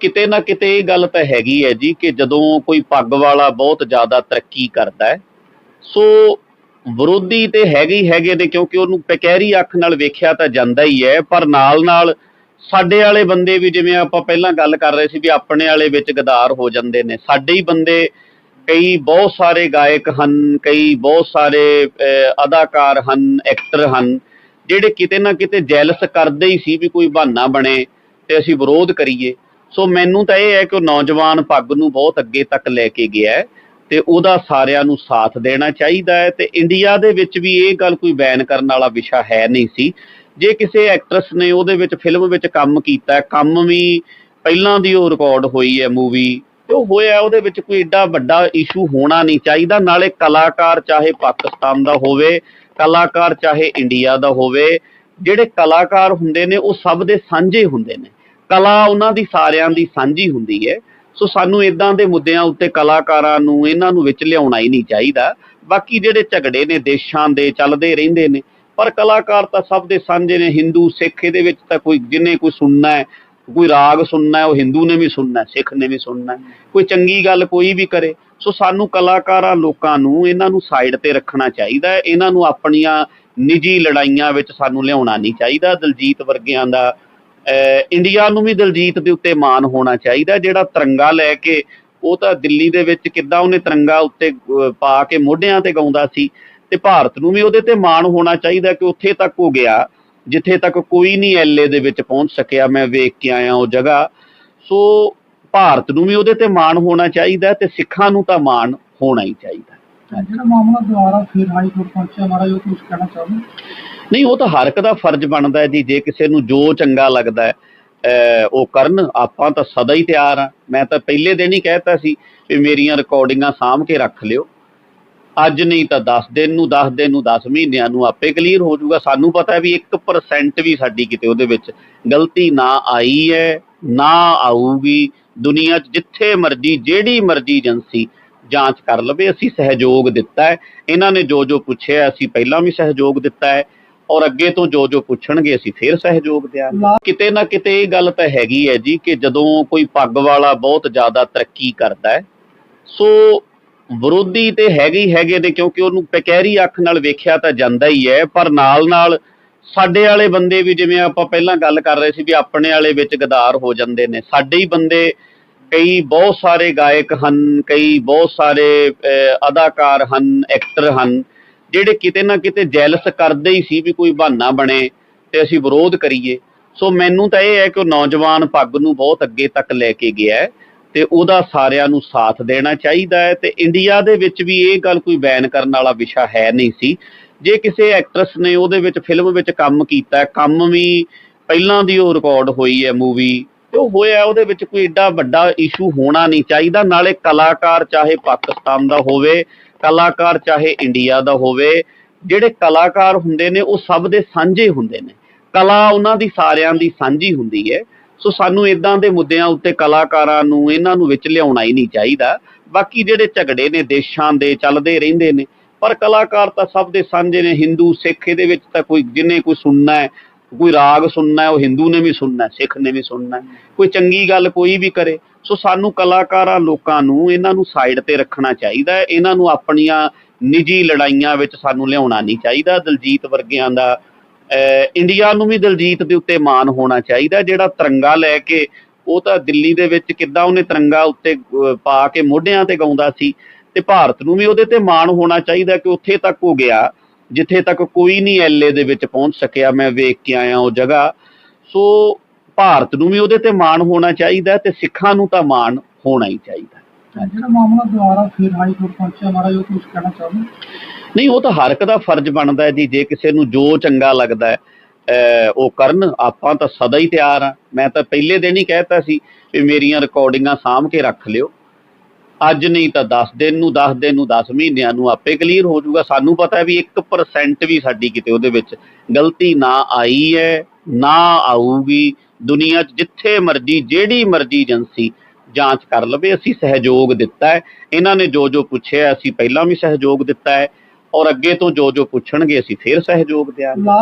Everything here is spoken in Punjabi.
ਕਿਤੇ ਨਾ ਕਿਤੇ ਇਹ ਗੱਲ ਤਾਂ ਹੈਗੀ ਹੈ ਜੀ ਕਿ ਜਦੋਂ ਕੋਈ ਪੱਗ ਵਾਲਾ ਬਹੁਤ ਜ਼ਿਆਦਾ ਤਰੱਕੀ ਕਰਦਾ ਹੈ, ਸੋ ਵਿਰੋਧੀ ਤੇ ਹੈਗੇ ਹੈਗੇ ਨੇ ਕਿਉਂਕਿ ਉਹਨੂੰ ਪਕੈਰੀ ਅੱਖ ਨਾਲ ਵੇਖਿਆ ਤਾਂ ਜਾਂਦਾ ਹੀ ਹੈ, ਪਰ ਨਾਲ ਨਾਲ ਸਾਡੇ ਵਾਲੇ ਬੰਦੇ ਵੀ ਜਿਵੇਂ ਆਪਾਂ ਪਹਿਲਾਂ ਗੱਲ ਕਰ ਰਹੇ ਸੀ ਵੀ ਆਪਣੇ ਵਾਲੇ ਵਿੱਚ ਗਦਾਰ ਹੋ ਜਾਂਦੇ ਨੇ। ਸਾਡੇ ਹੀ ਬੰਦੇ ਕਈ ਬਹੁਤ ਸਾਰੇ ਗਾਇਕ ਹਨ, ਕਈ ਬਹੁਤ ਸਾਰੇ ਅਦਾਕਾਰ ਹਨ, ਐਕਟਰ ਹਨ, ਜਿਹੜੇ ਕਿਤੇ ਨਾ ਕਿਤੇ ਜੈਲਸ ਕਰਦੇ ਹੀ ਸੀ ਵੀ ਕੋਈ ਬਹਾਨਾ ਬਣੇ ਤੇ ਅਸੀਂ ਵਿਰੋਧ ਕਰੀਏ। ਸੋ ਮੈਨੂੰ ਤਾਂ ਇਹ ਹੈ ਕਿ ਉਹ ਨੌਜਵਾਨ ਪੱਗ ਨੂੰ ਬਹੁਤ ਅੱਗੇ ਤੱਕ ਲੈ ਕੇ ਗਿਆ ਹੈ ਤੇ ਉਹਦਾ ਸਾਰਿਆਂ ਨੂੰ ਸਾਥ ਦੇਣਾ ਚਾਹੀਦਾ ਹੈ ਤੇ ਇੰਡੀਆ ਦੇ ਵਿੱਚ ਵੀ ਇਹ ਗੱਲ ਕੋਈ ਬੈਨ ਕਰਨ ਵਾਲਾ ਵਿਸ਼ਾ ਹੈ ਨਹੀਂ ਸੀ। ਜੇ ਕਿਸੇ ਐਕਟਰਸ ਨੇ ਉਹਦੇ ਵਿੱਚ ਫਿਲਮ ਵਿੱਚ ਕੰਮ ਕੀਤਾ ਕੰਮ ਵੀ ਪਹਿਲਾਂ ਦੀ ਉਹ ਰਿਕਾਰਡ ਹੋਈ ਹੈ ਮੂਵੀ ਤੇ ਉਹ ਹੋਇਆ ਉਹਦੇ ਵਿੱਚ ਕੋਈ ਏਡਾ ਵੱਡਾ ਇਸ਼ੂ ਹੋਣਾ ਨਹੀਂ ਚਾਹੀਦਾ। ਨਾਲੇ ਕਲਾਕਾਰ ਚਾਹੇ ਪਾਕਿਸਤਾਨ ਦਾ ਹੋਵੇ, ਕਲਾਕਾਰ ਚਾਹੇ ਇੰਡੀਆ ਦਾ ਹੋਵੇ, ਜਿਹੜੇ ਕਲਾਕਾਰ ਹੁੰਦੇ ਨੇ, ਉਹ ਸਭ ਦੇ ਸਾਂਝੇ ਹੁੰਦੇ ਨੇ। ਕਲਾ ਉਹਨਾਂ ਦੀ ਸਾਰਿਆਂ ਦੀ ਸਾਂਝੀ ਹੁੰਦੀ ਹੈ। ਸੋ ਸਾਨੂੰ ਇਦਾਂ ਦੇ ਮੁੱਦਿਆਂ ਉੱਤੇ ਕਲਾਕਾਰਾਂ ਨੂੰ, ਇਹਨਾਂ ਨੂੰ ਵਿੱਚ ਲਿਆਉਣਾ ਹੀ ਨਹੀਂ ਚਾਹੀਦਾ। ਬਾਕੀ ਜਿਹੜੇ ਝਗੜੇ ਨੇ, ਦੇਸ਼ਾਂ ਦੇ ਚੱਲਦੇ ਰਹਿੰਦੇ ਨੇ, ਪਰ ਕਲਾਕਾਰ ਤਾਂ ਸਭ ਦੇ ਸਾਂਝੇ ਨੇ। ਹਿੰਦੂ, ਸਿੱਖ ਇਹਦੇ ਵਿੱਚ ਤਾਂ ਕੋਈ, ਜਿਹਨੇ ਕੋਈ ਸੁਣਨਾ ਹੈ, ਕੋਈ ਰਾਗ ਸੁਣਨਾ ਹੈ, ਉਹ ਹਿੰਦੂ ਨੇ ਵੀ ਸੁਣਨਾ ਹੈ, ਸਿੱਖ ਨੇ ਵੀ ਸੁਣਨਾ ਹੈ। ਕੋਈ ਚੰਗੀ ਗੱਲ ਕੋਈ ਵੀ ਕਰੇ। ਸੋ ਸਾਨੂੰ ਕਲਾਕਾਰਾਂ ਲੋਕਾਂ ਨੂੰ ਇਹਨਾਂ ਨੂੰ ਸਾਈਡ ਤੇ ਰੱਖਣਾ ਚਾਹੀਦਾ ਹੈ। ਇਹਨਾਂ ਨੂੰ ਆਪਣੀਆਂ ਨਿੱਜੀ ਲੜਾਈਆਂ ਵਿੱਚ ਸਾਨੂੰ ਲਿਆਉਣਾ ਨਹੀਂ ਚਾਹੀਦਾ। ਦਲਜੀਤ ਵਰਗਿਆਂ ਦਾ ਇੰਡੀਆ ਨੂੰ ਵੀ ਦਲਜੀਤ ਦੇ ਉੱਤੇ ਮਾਣ ਹੋਣਾ ਚਾਹੀਦਾ ਜਿਹੜਾ ਤਿਰੰਗਾ ਲੈ ਕੇ ਉਹ ਤਾਂ ਦਿੱਲੀ ਦੇ ਵਿੱਚ ਕਿੱਦਾਂ ਉਹਨੇ ਤਿਰੰਗਾ ਉੱਤੇ ਪਾ ਕੇ ਮੋਢਿਆਂ ਤੇ ਗਾਉਂਦਾ ਸੀ ਤੇ ਭਾਰਤ ਨੂੰ ਵੀ ਉਹਦੇ ਤੇ ਮਾਣ ਹੋਣਾ ਚਾਹੀਦਾ ਕਿ ਉੱਥੇ ਤੱਕ ਉਹ ਗਿਆ, ਜਿੱਥੇ ਤੱਕ ਕੋਈ ਨਹੀਂ ਐਲਏ ਦੇ ਵਿੱਚ ਪਹੁੰਚ ਸਕਿਆ, ਮੈਂ ਵੇਖ ਕੇ ਆਇਆ ਉਹ ਜਗ੍ਹਾ। ਸੋ ਭਾਰਤ ਨੂੰ ਵੀ ਉਹਦੇ ਤੇ ਮਾਣ ਹੋਣਾ ਚਾਹੀਦਾ ਤੇ ਸਿੱਖਾਂ ਨੂੰ ਤਾਂ ਮਾਣ ਹੋਣਾ ਹੀ ਚਾਹੀਦਾ। ਜਿਹੜਾ ਮਾਮਲਾ ਦੁਆਰਾ ਫਿਰ ਹਾਈ ਕੋਰਟ ਪਹੁੰਚਿਆ ਮਹਾਰਾਜ ਉਹ ਕੁਝ ਕਹਿਣਾ ਚਾਹੁੰਦੇ ਨਹੀਂ, ਉਹ ਤਾਂ ਹਰ ਇੱਕ ਦਾ ਫਰਜ਼ ਬਣਦਾ ਹੈ ਜੀ, ਜੇ ਕਿਸੇ ਨੂੰ ਜੋ ਚੰਗਾ ਲੱਗਦਾ ਹੈ ਉਹ ਕਰਨ, ਆਪਾਂ ਤਾਂ ਸਦਾ ਹੀ ਤਿਆਰ ਆ ਮੈਂ ਤਾਂ ਪਹਿਲੇ ਦਿਨ ਹੀ ਕਹਿਤਾ ਸੀ ਵੀ ਮੇਰੀਆਂ ਰਿਕਾਰਡਿੰਗਾਂ ਸਾਂਭ ਕੇ ਰੱਖ ਲਿਓ। ਅੱਜ ਨਹੀਂ ਤਾਂ 10 ਦਿਨ ਨੂੰ 10 ਦਿਨ ਨੂੰ 10 ਮਹੀਨਿਆਂ ਨੂੰ ਆਪੇ ਕਲੀਅਰ ਹੋ ਜਾਊਗਾ। ਸਾਨੂੰ ਪਤਾ ਵੀ 1% ਵੀ ਸਾਡੀ ਕਿਤੇ ਉਹਦੇ ਵਿੱਚ ਗਲਤੀ ਨਾ ਆਈ ਹੈ, ਨਾ ਆਊਗੀ। ਦੁਨੀਆ 'ਚ ਜਿੱਥੇ ਮਰਜ਼ੀ, ਜਿਹੜੀ ਮਰਜ਼ੀ ਏਜੰਸੀ ਜਾਂਚ ਕਰ ਲਵੇ, ਅਸੀਂ ਸਹਿਯੋਗ ਦਿੱਤਾ ਹੈ। ਇਹਨਾਂ ਨੇ ਜੋ ਜੋ ਪੁੱਛਿਆ, ਅਸੀਂ ਪਹਿਲਾਂ ਵੀ ਸਹਿਯੋਗ ਦਿੱਤਾ ਹੈ। ਔਰ ਅੱਗੇ ਤੋਂ ਜੋ ਜੋ ਪੁੱਛਣਗੇ ਅਸੀਂ ਫੇਰ ਸਹਿਯੋਗ ਦਿਆਂਗੇ। ਕਿਤੇ ਨਾ ਕਿਤੇ ਇਹ ਗੱਲ ਤਾਂ ਹੈਗੀ ਹੈ ਜੀ ਕਿ ਜਦੋਂ ਕੋਈ ਪੱਗ ਵਾਲਾ ਬਹੁਤ ਜ਼ਿਆਦਾ ਤਰੱਕੀ ਕਰਦਾ ਹੈ ਸੋ ਵਿਰੋਧੀ ਤੇ ਹੈਗੇ ਹੀ ਹੈਗੇ ਨੇ ਕਿਉਂਕਿ ਉਹਨੂੰ ਪਕੈਰੀ ਅੱਖ ਨਾਲ ਵੇਖਿਆ ਤਾਂ ਜਾਂਦਾ ਹੀ ਹੈ ਪਰ ਨਾਲ ਨਾਲ ਸਾਡੇ ਵਾਲੇ ਬੰਦੇ ਵੀ ਜਿਵੇਂ ਆਪਾਂ ਪਹਿਲਾਂ ਗੱਲ ਕਰ ਰਹੇ ਸੀ ਵੀ ਆਪਣੇ ਵਾਲੇ ਵਿੱਚ ਗਦਾਰ ਹੋ ਜਾਂਦੇ ਨੇ। ਸਾਡੇ ਹੀ ਬੰਦੇ ਕਈ ਬਹੁਤ ਸਾਰੇ ਗਾਇਕ ਹਨ ਕਈ ਬਹੁਤ ਸਾਰੇ ਅਦਾਕਾਰ ਹਨ ਐਕਟਰ ਹਨ। ਜਿਹੜੇ ਕਿਤੇ ਨਾ ਕਿਤੇ ਜੈਲਸ ਕਰਦੇ ਹੀ ਸੀ ਵੀ ਕੋਈ ਬਹਾਨਾ ਬਣੇ ਤੇ ਅਸੀਂ ਵਿਰੋਧ ਕਰੀਏ। ਸੋ ਮੈਨੂੰ ਤਾਂ ਇਹ ਹੈ ਕਿ ਉਹ ਨੌਜਵਾਨ ਪੱਗ ਨੂੰ ਬਹੁਤ ਅੱਗੇ ਤੱਕ ਲੈ ਕੇ ਗਿਆ ਤੇ ਉਹਦਾ ਸਾਰਿਆਂ ਨੂੰ ਸਾਥ ਦੇਣਾ ਚਾਹੀਦਾ ਹੈ ਤੇ ਇੰਡੀਆ ਦੇ ਵਿੱਚ ਵੀ ਇਹ ਗੱਲ ਕੋਈ ਬੈਨ ਕਰਨ ਵਾਲਾ ਵਿਸ਼ਾ ਹੈ ਨਹੀਂ ਸੀ। ਜੇ ਕਿਸੇ ਐਕਟਰਸ ਨੇ ਉਹਦੇ ਵਿੱਚ ਫਿਲਮ ਵਿੱਚ ਕੰਮ ਕੀਤਾ, ਕੰਮ ਵੀ ਪਹਿਲਾਂ ਦੀ ਉਹ ਰਿਕਾਰਡ ਹੋਈ ਹੈ ਮੂਵੀ ਤੇ ਉਹ ਹੋਇਆ ਉਹਦੇ ਵਿੱਚ ਕੋਈ ਏਡਾ ਵੱਡਾ ਇਸ਼ੂ ਹੋਣਾ ਨਹੀਂ ਚਾਹੀਦਾ। ਨਾਲੇ ਕਲਾਕਾਰ ਚਾਹੇ ਪਾਕਿਸਤਾਨ ਦਾ ਹੋਵੇ ਕਲਾਕਾਰ ਚਾਹੇ ਇੰਡੀਆ ਦਾ ਹੋਵੇ, ਜਿਹੜੇ ਕਲਾਕਾਰ ਹੁੰਦੇ ਨੇ, ਉਹ ਸਭ ਦੇ ਸਾਂਝੇ ਹੁੰਦੇ ਨੇ। ਕਲਾ ਉਹਨਾਂ ਦੀ ਸਾਰਿਆਂ ਦੀ ਸਾਂਝੀ ਹੁੰਦੀ ਹੈ। ਸੋ ਸਾਨੂੰ ਇਦਾਂ ਦੇ ਮੁੱਦਿਆਂ ਉੱਤੇ ਕਲਾਕਾਰਾਂ ਨੂੰ, ਇਹਨਾਂ ਨੂੰ ਵਿੱਚ ਲਿਆਉਣਾ ਹੀ ਨਹੀਂ ਚਾਹੀਦਾ। ਬਾਕੀ ਜਿਹੜੇ ਝਗੜੇ ਨੇ, ਦੇਸ਼ਾਂ ਦੇ ਚੱਲਦੇ ਰਹਿੰਦੇ ਨੇ, ਪਰ ਕਲਾਕਾਰ ਤਾਂ ਸਭ ਦੇ ਸਾਂਝੇ ਨੇ। ਹਿੰਦੂ ਸਿੱਖ ਇਹਦੇ ਵਿੱਚ ਤਾਂ ਕੋਈ, ਜਿਹਨੇ ਕੋਈ ਸੁਣਨਾ ਹੈ, ਕੋਈ ਰਾਗ ਸੁਣਨਾ ਹੈ, ਉਹ ਹਿੰਦੂ ਨੇ ਵੀ ਸੁਣਨਾ ਸਿੱਖ ਨੇ ਵੀ ਸੁਣਨਾ ਕੋਈ ਚੰਗੀ ਗੱਲ ਕੋਈ ਵੀ ਕਰੇ ਸੋ ਸਾਨੂੰ ਕਲਾਕਾਰਾਂ ਲੋਕਾਂ ਨੂੰ ਇਹਨਾਂ ਨੂੰ ਸਾਈਡ ਤੇ ਰੱਖਣਾ ਚਾਹੀਦਾ ਹੈ। ਇਹਨਾਂ ਨੂੰ ਆਪਣੀਆਂ ਨਿੱਜੀ ਲੜਾਈਆਂ ਵਿੱਚ ਸਾਨੂੰ ਲਿਆਉਣਾ ਨਹੀਂ ਚਾਹੀਦਾ। ਦਲਜੀਤ ਵਰਗਿਆਂ ਦਾ ਇੰਡੀਆ ਨੂੰ ਵੀ ਦਲਜੀਤ ਦੇ ਉੱਤੇ ਮਾਣ ਹੋਣਾ ਚਾਹੀਦਾ ਜਿਹੜਾ ਤਿਰੰਗਾ ਲੈ ਕੇ ਉਹ ਤਾਂ ਦਿੱਲੀ ਦੇ ਵਿੱਚ ਕਿੱਦਾਂ ਉਹਨੇ ਤਿਰੰਗਾ ਉੱਤੇ ਪਾ ਕੇ ਮੋਢਿਆਂ ਤੇ ਗਾਉਂਦਾ ਸੀ ਤੇ ਭਾਰਤ ਨੂੰ ਵੀ ਉਹਦੇ ਤੇ ਮਾਣ ਹੋਣਾ ਚਾਹੀਦਾ ਕਿ ਉੱਥੇ ਤੱਕ ਉਹ ਗਿਆ, ਜਿੱਥੇ ਤੱਕ ਕੋਈ ਨਹੀਂ ਐਲਏ ਦੇ ਵਿੱਚ ਪਹੁੰਚ ਸਕਿਆ। ਮੈਂ ਵੇਖ ਕੇ ਆਇਆ ਉਹ ਜਗ੍ਹਾ। ਸੋ ਭਾਰਤ ਨੂੰ ਵੀ ਉਹਦੇ ਤੇ ਮਾਣ ਹੋਣਾ ਚਾਹੀਦਾ ਤੇ ਸਿੱਖਾਂ ਨੂੰ ਤਾਂ ਮਾਣ ਹੋਣਾ ਹੀ ਚਾਹੀਦਾ ਜਿਹੜਾ ਮਾਮਲਾ ਦੁਆਰਾ ਫਿਰ ਹਾਈ ਕੋਰਟ ਪਹੁੰਚਿਆ ਮਹਾਰਾਜ ਉਹ ਕੁਝ ਕਹਿਣਾ ਚਾਹੁੰਦੇ ਨਹੀਂ ਉਹ ਤਾਂ ਹਰ ਇੱਕ ਦਾ ਫਰਜ਼ ਬਣਦਾ ਹੈ ਜੀ ਜੇ ਕਿਸੇ ਨੂੰ ਜੋ ਚੰਗਾ ਲੱਗਦਾ ਹੈ ਉਹ ਕਰਨ ਆਪਾਂ ਤਾਂ ਸਦਾ ਹੀ ਤਿਆਰ ਆ ਮੈਂ ਤਾਂ ਪਹਿਲੇ ਦਿਨ ਹੀ ਕਹਿਤਾ ਸੀ ਵੀ ਮੇਰੀਆਂ ਰਿਕਾਰਡਿੰਗਾਂ ਸਾਂਭ ਕੇ ਰੱਖ ਲਿਓ। ਅੱਜ ਨਹੀਂ ਤਾਂ 10 ਦਿਨ ਨੂੰ 10 ਦਿਨ ਨੂੰ 10 ਮਹੀਨਿਆਂ ਨੂੰ ਆਪੇ ਕਲੀਅਰ ਹੋ ਜਾਊਗਾ। ਸਾਨੂੰ ਪਤਾ ਹੈ ਵੀ 1% ਵੀ ਸਾਡੀ ਕਿਤੇ ਉਹਦੇ ਵਿੱਚ ਗਲਤੀ ਨਾ ਆਈ ਹੈ ਨਾ ਆਊਗੀ। ਦੁਨੀਆ 'ਚ ਜਿੱਥੇ ਮਰਜ਼ੀ, ਜਿਹੜੀ ਮਰਜ਼ੀ ਏਜੰਸੀ ਜਾਂਚ ਕਰ ਲਵੇ, ਅਸੀਂ ਸਹਿਯੋਗ ਦਿੱਤਾ ਹੈ। ਇਹਨਾਂ ਨੇ ਜੋ ਜੋ ਪੁੱਛਿਆ, ਅਸੀਂ ਪਹਿਲਾਂ ਵੀ ਸਹਿਯੋਗ ਦਿੱਤਾ ਹੈ। ਔਰ ਅੱਗੇ ਤੋਂ ਜੋ ਜੋ ਪੁੱਛਣਗੇ, ਅਸੀਂ ਫੇਰ ਸਹਿਯੋਗ ਦਿਆਂਗੇ।